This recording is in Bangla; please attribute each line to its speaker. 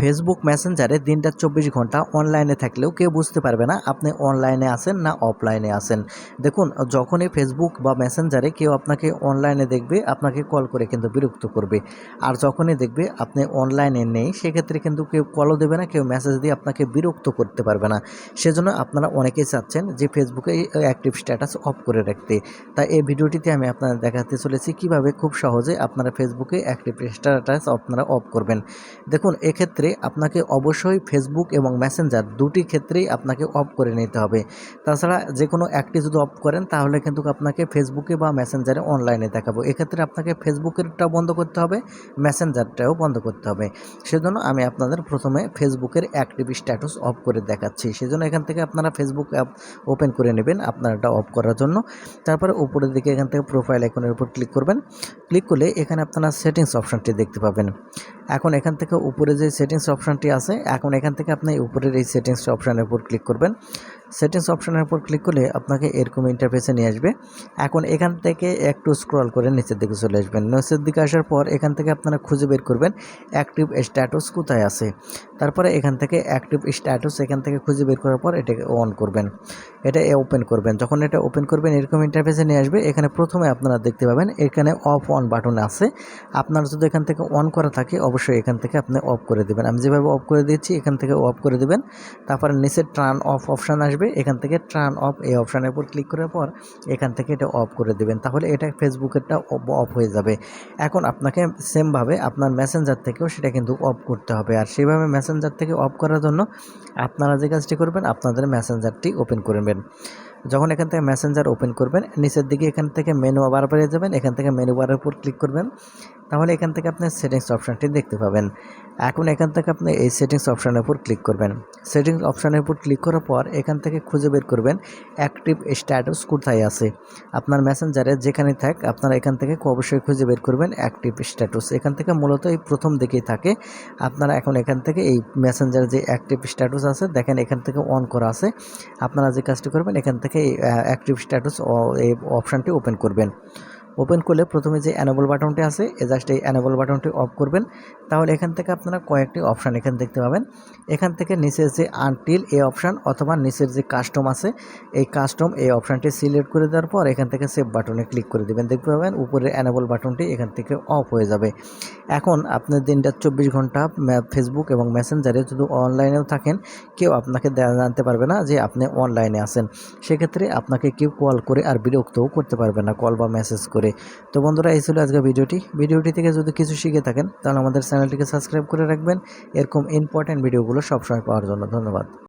Speaker 1: ফেসবুক মেসেঞ্জারে দিনটা চব্বিশ ঘণ্টা অনলাইনে থাকলেও কেউ বুঝতে পারবে না আপনি অনলাইনে আছেন না অফলাইনে আছেন। দেখুন, যখনই ফেসবুক বা মেসেঞ্জারে কেউ আপনাকে অনলাইনে দেখবে, আপনাকে কল করে কিন্তু বিরক্ত করবে। আর যখনই দেখবে আপনি অনলাইনে নেই, সেক্ষেত্রে কিন্তু কেউ কলও দেবে না, কেউ মেসেজ দিয়ে আপনাকে বিরক্ত করতে পারবে না। সেজন্য আপনারা অনেকেই চাচ্ছেন যে ফেসবুকে অ্যাক্টিভ স্ট্যাটাস অফ করে রাখতে। তাই এই ভিডিওটিতে আমি আপনাদের দেখাতে চলেছি কীভাবে খুব সহজে আপনারা ফেসবুকে অ্যাক্টিভ স্ট্যাটাস আপনারা অফ করবেন। দেখুন, এক্ষেত্রে আপনাকে অবশ্যই ফেসবুক এবং মেসেঞ্জার দুটি ক্ষেত্রেই আপনাকে অফ করে নিতে হবে। তাছাড়া যে কোনো একটি যদি অফ করেন, তাহলে কিন্তু আপনাকে ফেসবুকে বা মেসেঞ্জারে অনলাইনে দেখাবো। এক্ষেত্রে আপনাকে ফেসবুকেরটাও বন্ধ করতে হবে মেসেঞ্জারটাও বন্ধ করতে হবে। সেজন্য আমি আপনাদের প্রথমে ফেসবুকের অ্যাক্টিভ স্ট্যাটাস অফ করে দেখাচ্ছি। সেজন্য এখান থেকে আপনারা ফেসবুক অ্যাপ ওপেন করে নেবেন আপনার এটা অফ করার জন্য। তারপরে উপরের দিকে এখান থেকে প্রোফাইল আইকনের উপর ক্লিক করবেন। ক্লিক করলে এখানে আপনারা সেটিংস অপশানটি দেখতে পাবেন। এখন এখান থেকে উপরে যে সেটিংস অপশানটি আছে। এখন এখান থেকে আপনি উপরের এই সেটিংস অপশানের উপর ক্লিক করবেন। সেটিংস অপশনের উপর ক্লিক করলে আপনাকে এরকম ইন্টারফেসে নিয়ে আসবে। এখন এখান থেকে একটু স্ক্রল করে নিচের দিকে চলে আসবেন। নিচের দিকে আসার পর এখান থেকে আপনারা খুঁজে বের করবেন অ্যাক্টিভ স্ট্যাটাস কোথায় আছে। তারপরে এখান থেকে অ্যাক্টিভ স্ট্যাটাস এখান থেকে খুঁজে বের করার পর এটাকে অন করবেন। এটা ওপেন করবেন। যখন এটা ওপেন করবেন, এরকম ইন্টারফেসে নিয়ে আসবে। এখানে প্রথমে আপনারা দেখতে পাবেন এখানে অফ অন বাটন আছে। আপনার যদি এখান থেকে অন করা থাকে, অবশ্যই এখান থেকে আপনি অফ করে দেবেন। আমি যেভাবে অফ করে দিচ্ছি, এখান থেকে অফ করে দেবেন। তারপরে নিচে টার্ন অফ অপশান আসবে। এখান থেকে ট্রান অফ এই অপশানের উপর ক্লিক করার পর এখান থেকে এটা অফ করে দেবেন। তাহলে এটা ফেসবুকেরটা অফ হয়ে যাবে। এখন আপনাকে সেমভাবে আপনার মেসেঞ্জার থেকেও সেটা কিন্তু অফ করতে হবে। আর সেভাবে মেসেঞ্জার থেকে অফ করার জন্য আপনারা যে কাজটি করবেন, আপনাদের মেসেঞ্জারটি ওপেন করবেন যখন এখান থেকে মেসেঞ্জার ওপেন করবেন নিচের দিকে এখান থেকে মেনু বার পেয়ে যাবেন এখান থেকে মেনু বারের উপর ক্লিক করবেন তাহলে এখান থেকে আপনি সেটিংস অপশানটি দেখতে পাবেন এখন এখান থেকে আপনি এই সেটিংস অপশানের উপর ক্লিক করবেন সেটিংস অপশানের উপর ক্লিক করার পর এখান থেকে খুঁজে বের করবেন অ্যাক্টিভ স্ট্যাটাস কোথায় আছে আপনার মেসেঞ্জারে যেখানে থাক আপনারা এখান থেকে অবশ্যই খুঁজে বের করবেন অ্যাক্টিভ স্ট্যাটাস এখান থেকে মূলত এই প্রথম দিকেই থাকে আপনারা এখন এখান থেকে এই মেসেঞ্জারে যে অ্যাক্টিভ স্ট্যাটাস আছে দেখেন এখান থেকে অন করা আছে আপনারা যে কাজটি করবেন এখান থেকে এই অ্যাক্টিভ স্ট্যাটাস অপশানটি ওপেন করবেন। ওপেন করলে প্রথমে যে অ্যানেবল বাটনটি আছে, এ জাস্ট এই অ্যানেবল বাটনটি অফ করবেন। তাহলে এখান থেকে আপনারা কয়েকটি অপশান এখানে দেখতে পাবেন। এখান থেকে নিচের যে আনটিল এই অপশান অথবা নিচের যে কাস্টম আছে, এই কাস্টম এই অপশানটি সিলেক্ট করে দেওয়ার পর এখান থেকে সেভ বাটনে ক্লিক করে দেবেন। দেখতে পাবেন উপরের অ্যানেবল বাটনটি এখান থেকে অফ হয়ে যাবে। এখন আপনার দিনটা চব্বিশ ঘণ্টা ফেসবুক এবং মেসেঞ্জারে যদি অনলাইনেও থাকেন, কেউ আপনাকে জানতে পারবে না যে আপনি অনলাইনে আছেন। সেক্ষেত্রে আপনাকে কেউ কল করে আর বিরক্তও করতে পারবে না। কল বা মেসেজ করে তো বন্ধুরা, এই ছিল আজকে ভিডিওটি। ভিডিওটি থেকে যদি কিছু শিখে থাকেন, তাহলে আমাদের চ্যানেলটিকে সাবস্ক্রাইব করে রাখবেন। এরকম ইম্পর্ট্যান্ট ভিডিওগুলো সবসময় পাওয়ার জন্য ধন্যবাদ।